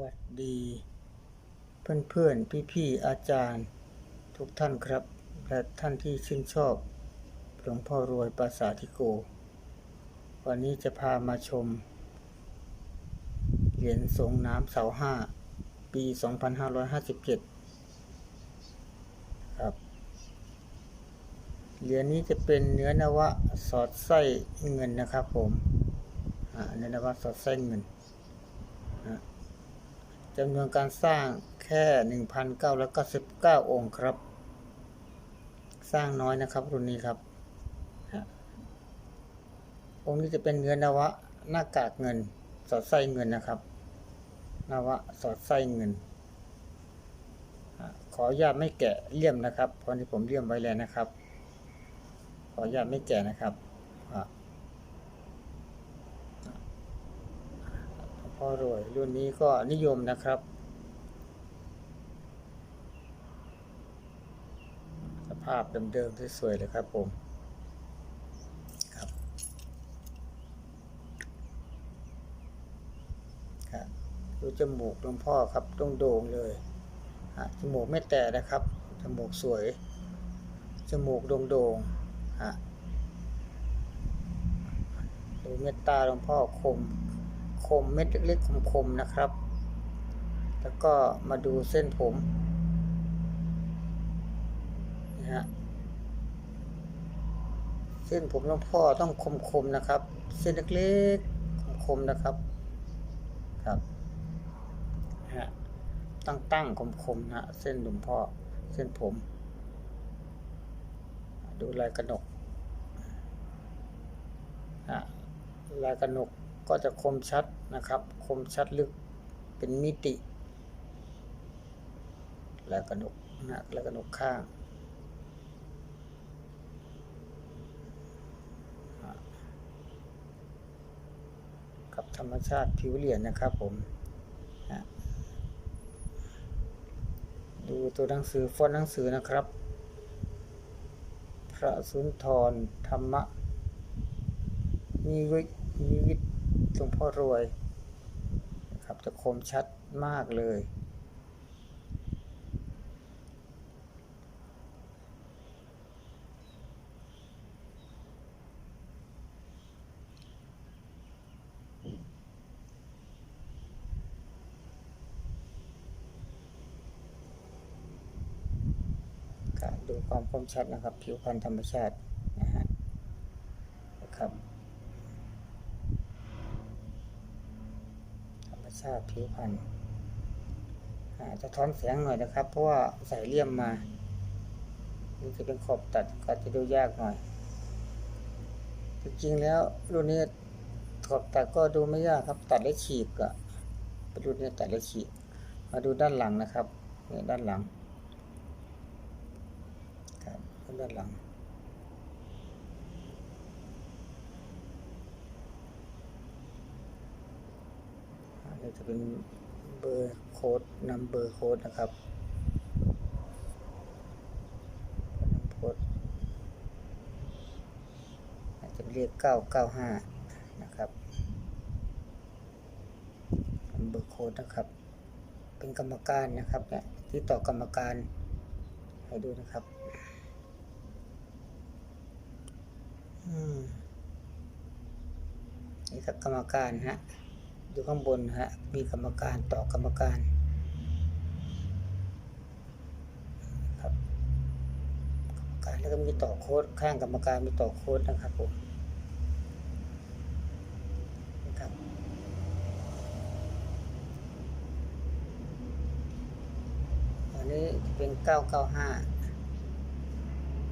วัสดี เพื่อนเพื่อนพี่พี่ๆ อาจารย์ ทุกท่านครับ และท่านที่ชื่นชอบหลวงพ่อรวยปราสาทธิโก วันนี้จะพามาชม เหรียญสงน้ำเสาห้าปี 2557 ครับ เหรียญนี้จะเป็นเนื้อนวะสอดไส้เงินนะครับผมเนื้อนวะสอดไส้เงิน จำนวนการสร้างแค่ 1,999 องค์ครับ สร้างน้อยนะครับรุ่นนี้ครับ องค์นี้จะเป็นเนื้อนวะหน้ากากเงิน สอดไส้เงินนะครับ นวะสอดไส้เงิน ขออนุญาตไม่แกะเลี่ยมนะครับ เพราะที่ผมเลี่ยมไว้แล้วนะครับ ขออนุญาตไม่แกะนะครับ อะพ่อย รุ่นนี้ก็นิยมนะครับ สภาพเดิมๆสวยๆเลยครับผมครับครับดูจมูกหลวงพ่อครับต้องโด่งๆเลยฮะจมูกไม่แตกนะครับ จมูกสวย จมูกโด่งๆฮะดูเม็ดตาหลวงพ่อคม คมเม็ดเล็กๆคมๆนะครับ แล้วก็มาดูเส้นผมนี่ฮะเส้นผมหลวงพ่อต้องคมๆนะครับ เส้นเล็กๆคมๆนะครับครับฮะตั้งตั้งๆคมๆนะเส้นหลวงพ่อเส้นผม ดูลายกระหนกฮะลายกระหนก ก็จะคมชัดนะครับ คมชัดลึกเป็นมิติลายกระหนกนะลายกระหนกข้างกับธรรมชาติผิวเหรียญนะครับผมนะดูตัวหนังสือฟอนต์หนังสือนะครับ พระสุนทรธรรมะนิวินิวิต หลวงพ่อรวยนะครับจะคมชัดมากเลยครับดูความคมชัดนะครับ ผิวพรรณธรรมชาตินะฮะนะครับ ธราติผิวพรรณจะท้อนแสงหน่อยนะครับ เพราะว่าใส่เลี่ยมมาจะเป็นขอบตัดก็จะดูยากหน่อย จริงๆแล้วรุ่นนี้ขอบตัดก็ดูไม่ยากครับ ตัดและฉีกอะเป็นรุ่นนี้ตัดและฉีก มาดูด้านหลังนะครับนี่ด้านหลังครับด้านหลัง อันนี้ จะเป็นเบอร์โค้ดนำเบอร์โค้ดนะครับโค้ดอาจจะเรียก 995 นะครับนำเบอร์โค้ดนะครับ เป็นกรรมการนะครับเนี่ยที่ต่อกรรมการให้ดูนะครับอืมนี่ครับกรรมการฮะ อยู่ข้างบนฮะ มีกรรมการต่อกรรมการครับกรรมการแล้วก็มีต่อโค้ดข้างกรรมการมีต่อโค้ดนะครับผมนะครับอันนี้จะเป็น 995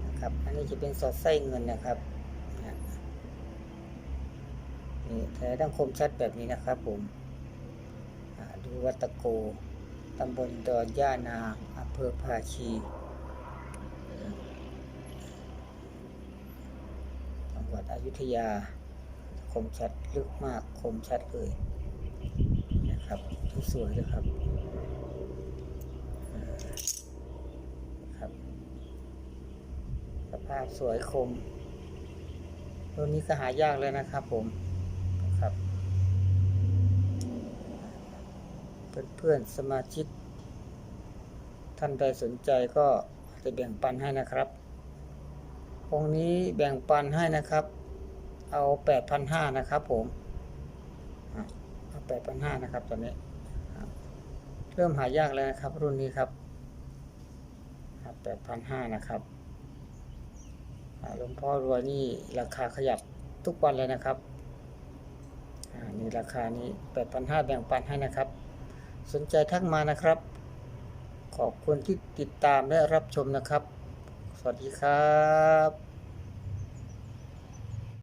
นะครับ อันนี้จะเป็นสอดไส้เงินนะครับ นี่แท้ดังคมชัดแบบนี้นะครับผมดูวัดตะโก ตำบลดอนย่านางอำเภอภาชีจังหวัดอยุธยา คมชัดลึกมาก คมชัดเลยนะครับสวยนะครับครับ สภาพสวยคม ตัวนี้ก็หายากเลยนะครับผม ครับพื่อนๆสมาชิก ท่านใดสนใจก็จะแบ่งปันให้นะครับองนี้แบ่งปันให้นะครับ เอาแปดพันห้านะครับผมเอาแปดพันห้านะครับตอนนี้ เริ่มหายากแล้วนะครับ รุ่นนี้ครับแปดพันห้านะครับหลวงพ่อรวยนี่ราคาขยับทุกวันเลยนะครับ นี่ราคานี้แปดพันห้าแบ่งปันให้นะครับ สนใจทักมานะครับ ขอบคุณที่ติดตามและรับชมนะครับ สวัสดีครับ